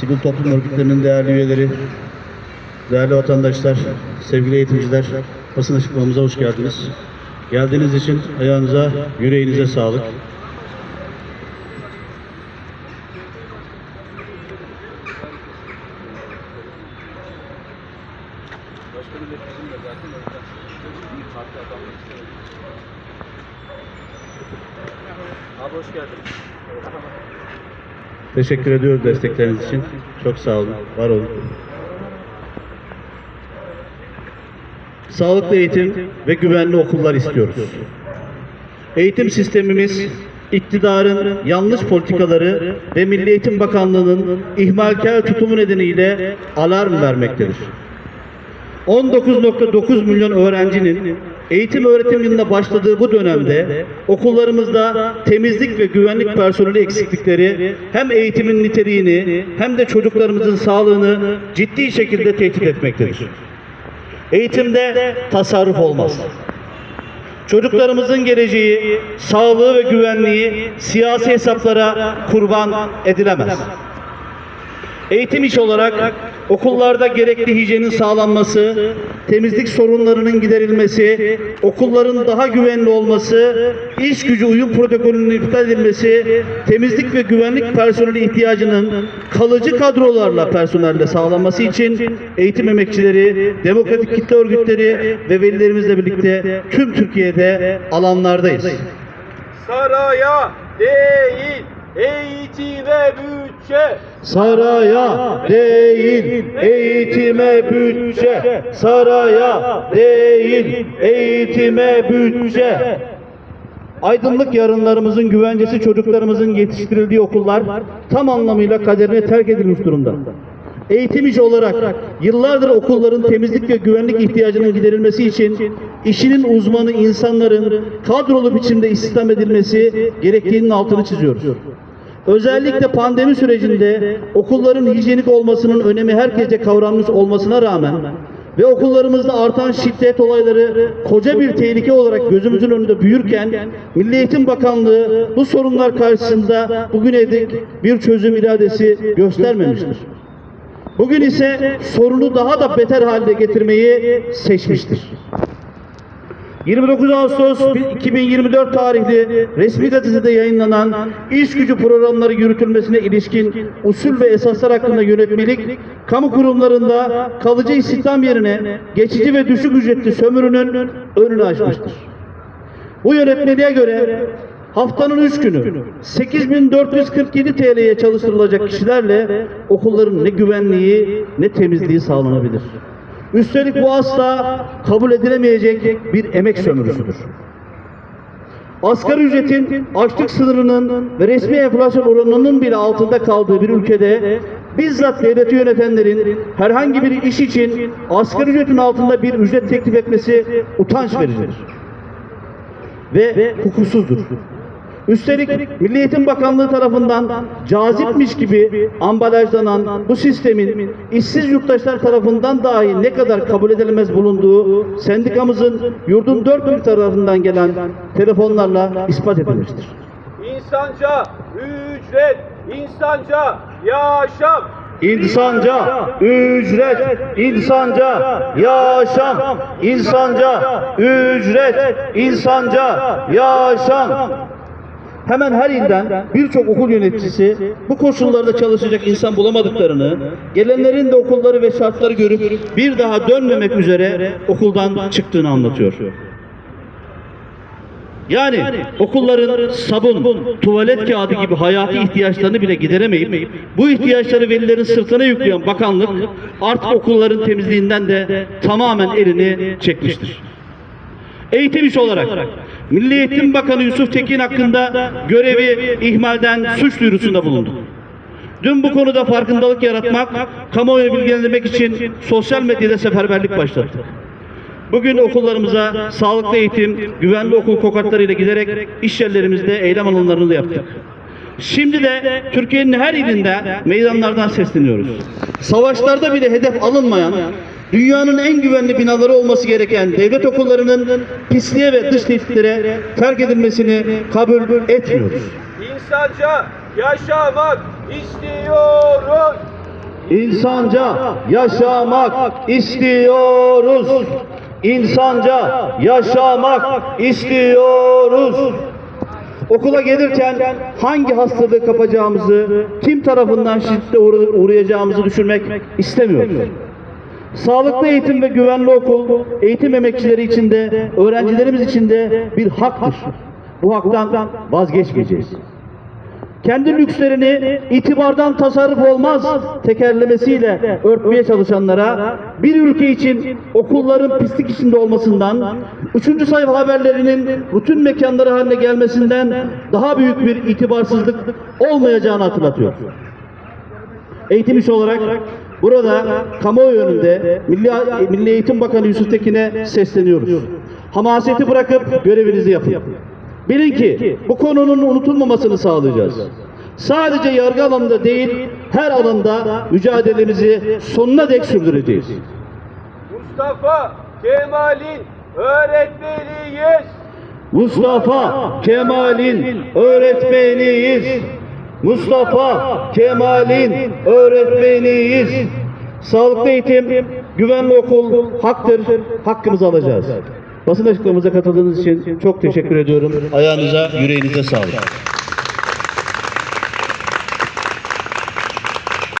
sivil toplum örgütlerinin değerli üyeleri, değerli vatandaşlar, sevgili eğitimciler, basın açıklamamıza hoş geldiniz. Geldiğiniz için ayağınıza, yüreğinize sağlık. Abi hoş geldin. Teşekkür ediyoruz destekleriniz için. Çok sağ olun, var olun. Sağlıklı eğitim ve güvenli okullar istiyoruz. Eğitim sistemimiz iktidarın yanlış politikaları ve Milli Eğitim Bakanlığı'nın ihmalkar tutumu nedeniyle alarm vermektedir. 19.9 milyon öğrencinin eğitim öğretim yılına başladığı bu dönemde okullarımızda temizlik ve güvenlik personeli eksiklikleri hem eğitimin niteliğini hem de çocuklarımızın sağlığını ciddi şekilde tehdit etmektedir. Eğitimde tasarruf olmaz. Çocuklarımızın geleceği, sağlığı ve güvenliği siyasi hesaplara kurban edilemez. Eğitim iş olarak okullarda gerekli hijyenin sağlanması, temizlik sorunlarının giderilmesi, okulların daha güvenli olması, iş gücü uyum protokolünün iptal edilmesi, temizlik ve güvenlik personeli ihtiyacının kalıcı kadrolarla personelle sağlanması için eğitim emekçileri, demokratik kitle örgütleri ve velilerimizle birlikte tüm Türkiye'de alanlardayız. Saraya değil, eğitime bütçe. Saraya değil eğitime bütçe Saraya değil eğitime bütçe Aydınlık yarınlarımızın güvencesi çocuklarımızın yetiştirildiği okullar tam anlamıyla kaderine terk edilmiş durumda. Eğitim işi olarak yıllardır okulların temizlik ve güvenlik ihtiyacının giderilmesi için işinin uzmanı insanların kadrolu biçimde istihdam edilmesi gerektiğinin altını çiziyoruz. Özellikle pandemi sürecinde okulların hijyenik olmasının önemi herkese kavranmış olmasına rağmen ve okullarımızda artan şiddet olayları koca bir tehlike olarak gözümüzün önünde büyürken Milli Eğitim Bakanlığı bu sorunlar karşısında bugüne dek bir çözüm iradesi göstermemiştir. Bugün ise sorunu daha da beter hale getirmeyi seçmiştir. 29 Ağustos 2024 tarihli resmi gazetede yayınlanan iş gücü programları yürütülmesine ilişkin usul ve esaslar hakkında yönetmelik, kamu kurumlarında kalıcı istihdam yerine geçici ve düşük ücretli sömürünün önünü açmıştır. Bu yönetmeliğe göre haftanın 3 günü 8447 TL'ye çalıştırılacak kişilerle okulların ne güvenliği ne temizliği sağlanabilir. Üstelik bu asla kabul edilemeyecek bir emek sömürüsüdür. Asgari ücretin açlık sınırının ve resmi enflasyon oranının bile altında kaldığı bir ülkede bizzat devleti yönetenlerin herhangi bir iş için asgari ücretin altında bir ücret teklif etmesi utanç vericidir ve hukuksuzdur. Üstelik Milli Eğitim Bakanlığı tarafından cazipmiş gibi ambalajlanan bu sistemin işsiz yurttaşlar tarafından dahi ne kadar kabul edilemez bulunduğu sendikamızın yurdun dört bir tarafından gelen telefonlarla ispat edilmiştir. İnsanca ücret, insanca yaşam. İnsanca ücret, insanca yaşam, insanca ücret, insanca yaşam. Hemen her ilden birçok okul yöneticisi bu koşullarda çalışacak insan bulamadıklarını, gelenlerin de okulları ve şartları görüp bir daha dönmemek üzere okuldan çıktığını anlatıyor. Yani okulların sabun, tuvalet kağıdı gibi hayati ihtiyaçlarını bile gideremeyip bu ihtiyaçları velilerin sırtına yükleyen bakanlık artık okulların temizliğinden de tamamen elini çekmiştir. Eğitim işi olarak Milli Eğitim Bakanı Yusuf Tekin hakkında görevi ihmalden suç duyurusunda bulundu. Dün bu konuda farkındalık yaratmak, kamuoyu bilgilendirmek için sosyal medyada seferberlik başlattık. Bugün okullarımıza sağlıklı eğitim, güvenli okul kokatlarıyla giderek iş yerlerimizde eylem alanlarını da yaptık. Şimdi de Türkiye'nin her ilinde meydanlardan sesleniyoruz. Savaşlarda bile hedef alınmayan, dünyanın en güvenli binaları olması gereken devlet okullarının pisliğe ve dış tehditlere terk edilmesini kabul etmiyoruz. İnsanca yaşamak istiyoruz. İnsanca yaşamak istiyoruz. İnsanca yaşamak istiyoruz. Okula gelirken hangi hastalığı kapacağımızı, kim tarafından şiddete uğra- uğrayacağımızı düşünmek istemiyoruz. Sağlıklı eğitim ve güvenli okul, eğitim emekçileri için de, öğrencilerimiz için de bir haktır. Bu haktan vazgeçmeyeceğiz kendi lükslerini itibardan tasarruf olmaz tekerlemesiyle örtmeye çalışanlara bir ülke için okulların pislik içinde olmasından, üçüncü sayfa haberlerinin rutin mekanları haline gelmesinden daha büyük bir itibarsızlık olmayacağını hatırlatıyor. Eğitim işi olarak burada kamuoyu önünde Milli, Milli Eğitim Bakanı Yusuf Tekin'e sesleniyoruz. Hamaseti bırakıp görevinizi yapın. Bilin ki bu konunun unutulmamasını sağlayacağız. Sadece yargı alanında değil, her alanda mücadelemizi sonuna dek sürdüreceğiz. Mustafa Kemal'in öğretmeniyiz. Mustafa Kemal'in öğretmeniyiz. Mustafa Kemal'in öğretmeniyiz. Sağlıklı eğitim, güvenli okul haktır, hakkımızı alacağız. Basın açıklamamıza katıldığınız için çok teşekkür ediyorum. Ayağınıza, yüreğinize sağlık.